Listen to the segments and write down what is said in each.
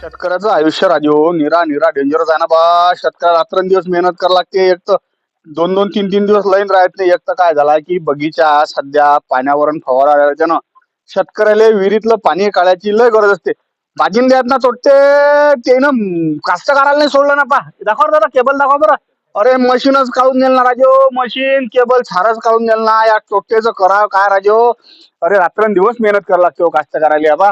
शेतकऱ्याचं आयुष्य राजो निरा निरा डेंजर आहे ना बा. शेतकऱ्या रात्रंदिवस मेहनत करायला लागते. एक तर दोन दोन तीन तीन दिवस लाईन राहत नाही. एक तर काय झाला की बगीचा सध्या पाण्यावर फवारा ना शेतकऱ्याला विहिरीतलं पाणी काढायची लय गरज असते. बाजिंद्यात ना तोटते ते ना कास्तकाराला नाही सोडलं ना पा. दाखवा दादा केबल दाखवा बरं. अरे मशीनच काढून नेल ना राजो. मशीन केबल छारच काढून नेल ना. या तोट्याचं करा काय राजो? अरे रात्रंदिवस मेहनत करावं लागते हो कास्तकाराला बा.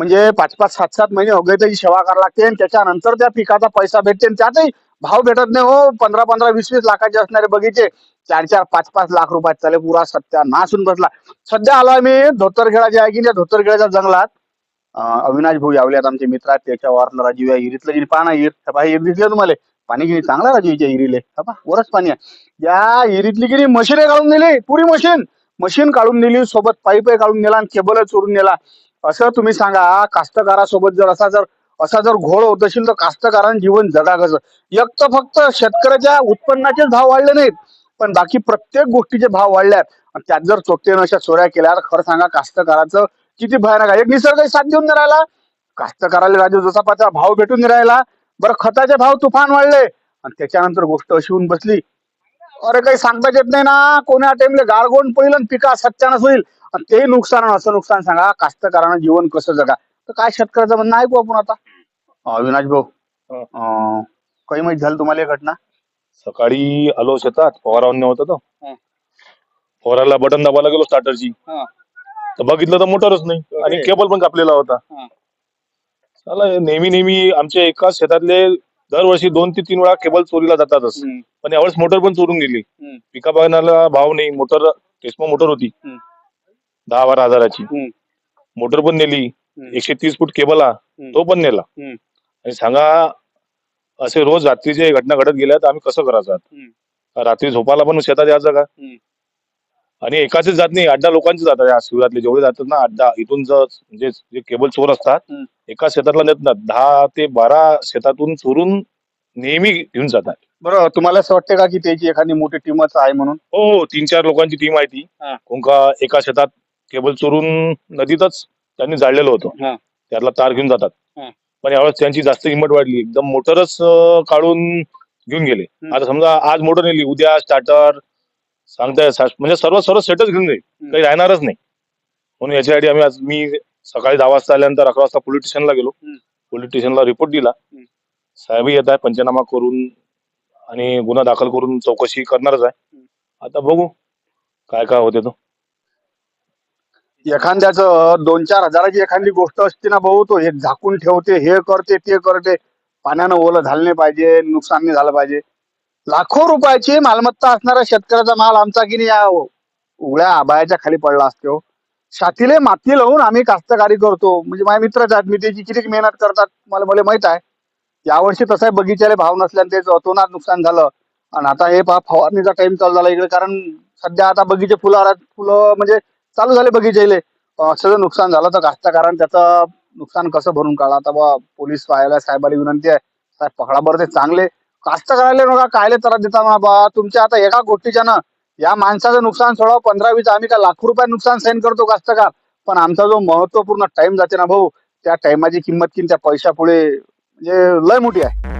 म्हणजे पाच पाच सात सात महिने हो सेवा करावी लागते. आणि त्याच्यानंतर त्या पिकाचा पैसा भेटते आणि त्यातही भाव भेटत नाही हो. पंधरा पंधरा वीस वीस लाखाचे असणारे बगीचे. चार चार पाच पाच लाख रुपयात चाले पुरा सत्या नासून बसला. सध्या आलोय मी धोतरखेडा जे आहे की त्या जंगलात. अविनाश भाऊ यावल्यात आमचे मित्र आहेत. त्याच्यावर राजीव या हिरीतलं जिने पाहा हिर हे हिर दिसले तुम्हाला. पाणी गिणी चांगला राजीवच्या हिरीले. हा वरच पाणी आहे. या हिरीतली गिरी मशीन काढून दिली पुरी मशीन. मशीन काढून दिली सोबत पाईप काढून नेला आणि केबल चोरून नेला. असं तुम्ही सांगा कास्तकारासोबत जर असा जर असा जर घोळ होत असेल तर कास्तकारांनी जीवन जगा कसं एक तर फक्त शेतकऱ्याच्या उत्पन्नाचे भाव वाढले नाहीत पण बाकी प्रत्येक गोष्टीचे भाव वाढल्यात. आणि त्यात जर चोट्टेनं अशा चोऱ्या केल्या तर खरं सांगा कास्तकाराचं किती भयानक आहे. एक निसर्ग साथ देऊन नाही राहिला. कास्तकाराला राजू जसा पाचा भाव भेटून नाही राहिला. बरं खताचे भाव तुफान वाढले. आणि त्याच्यानंतर गोष्ट अशी होऊन बसली अरे काही सांगता येत नाही ना. कोण्या टाइमले गाळगोण पडलं आणि पिका सत्यानच होईल. आणि ते नुकसान असं नुकसान सांगा. कास्तकारानं जीवन कसं जगा. तर काय शेतकऱ्याचं म्हणणं ऐकू आपण आता? अविनाश भाऊ. अं, काही माहीत झालं तुम्हाला ही घटना? सकाळी आलो शेतात. फवारावून होता तो. हा. फवाराला बटन दाबायला गेलो स्टार्टरची हा. तर बघितलं तर मोटरच नाही. आणि अरे. केबल पण कापलेला होता. हा. चला नेहमी नेहमी आमच्या एकाच शेतातले दरवर्षी दोन ते तीन वेळा केबल चोरीला जातातच पण यावेळेस मोटर पण चोरून गेली हम्म. पिका बघण्याला भाव नाही मोटर टेस्मो मोटर होती हम्म. दहा बारा हजाराची हम्म. मोटर पण नेली हम्म. एकशे तीस फूट केबल हा तो पण नेला हम्म. आणि सांगा असे रोज रात्रीचे घटना घडत गेल्या तर आम्ही कसं करायचं आता? रात्री झोपायला पण शेतात यायचं का हम्म. आणि एकाच जात नाही अड्डा लोकांचे जातात या शिवरातले जेवढे जातात ना अड्डा इथून जर म्हणजे जे केबल चोर असतात. एका शेतातला नेत ना दहा ते बारा शेतातून चोरून नेहमी घेऊन जातात बरं तुम्हाला असं वाटतं का की त्याची एखादी मोठी टीमच आहे म्हणून हो हो तीन चार लोकांची टीम आहे ती हा. कोणका एका शेतात केबल चोरून नदीतच त्यांनी जाळलेलं होतं हा. त्यातला तार घेऊन जातात. पण यावेळेस त्यांची जास्त हिंमत वाढली एकदम मोटरच अं, काढून घेऊन गेले हम्म. आता समजा आज मोटर नेली उद्या स्टार्टर सांगताय म्हणजे सर्व सर्व सेटच घेऊन जाईल. काही राहणारच नाही म्हणून याच्यासाठी आम्ही आज मी सकाळी दहा वाजता आल्यानंतर अकरा वाजता पोलीस स्टेशनला गेलो. पोलीस स्टेशनला रिपोर्ट दिला. साहेबही येत आहे पंचनामा करून आणि गुन्हा दाखल करून चौकशी करणारच आहे. आता बघू काय काय होते तो एखाद्याचं दोन चार हजाराची एखादी गोष्ट असते ना भाऊ तो हे झाकून ठेवते हे करते ते करते पाण्यानं ओलं झालं नाही पाहिजे नुकसान नाही झालं पाहिजे लाखो रुपयाची मालमत्ता असणारा शेतकऱ्याचा माल आमचा की नाही या उघड्या आबायाच्या खाली पडला असतो. छातीले माती लावून आम्ही कास्तकारी करतो. म्हणजे माझ्या मित्रच आहेत मी त्याची किती मेहनत करतात मला मला माहीत आहे. यावर्षी तसं आहे बगीचाले भाव नसल्याने त्याचं अतोनात नुकसान झालं. आणि आता हे पहा फवारणीचा टाइम चालू झाला इकडे कारण सध्या आता बगीचे फुलं आल्यात फुलं म्हणजे चालू झाले बगीचेले. सगळं नुकसान झालं तर कास्तकारानं त्याचं नुकसान कसं भरून काढा आता बा पोलीस पाहायला साहेबाला विनंती आहे. साहेब पकडा बरं ते चांगले. कास्तकाराले नका कायले त्रास देता ना बा तुमच्या आता एका गोष्टीच्या ना या माणसाचं नुकसान सोडा पंधरा वीस आम्ही काय लाखो रुपये नुकसान सहन करतो कास्तकार. पण आमचा जो महत्त्वपूर्ण टाइम जाते ना भाऊ त्या टाइमाची किंमत किन त्या पैशापुढे म्हणजे लय मोठी आहे.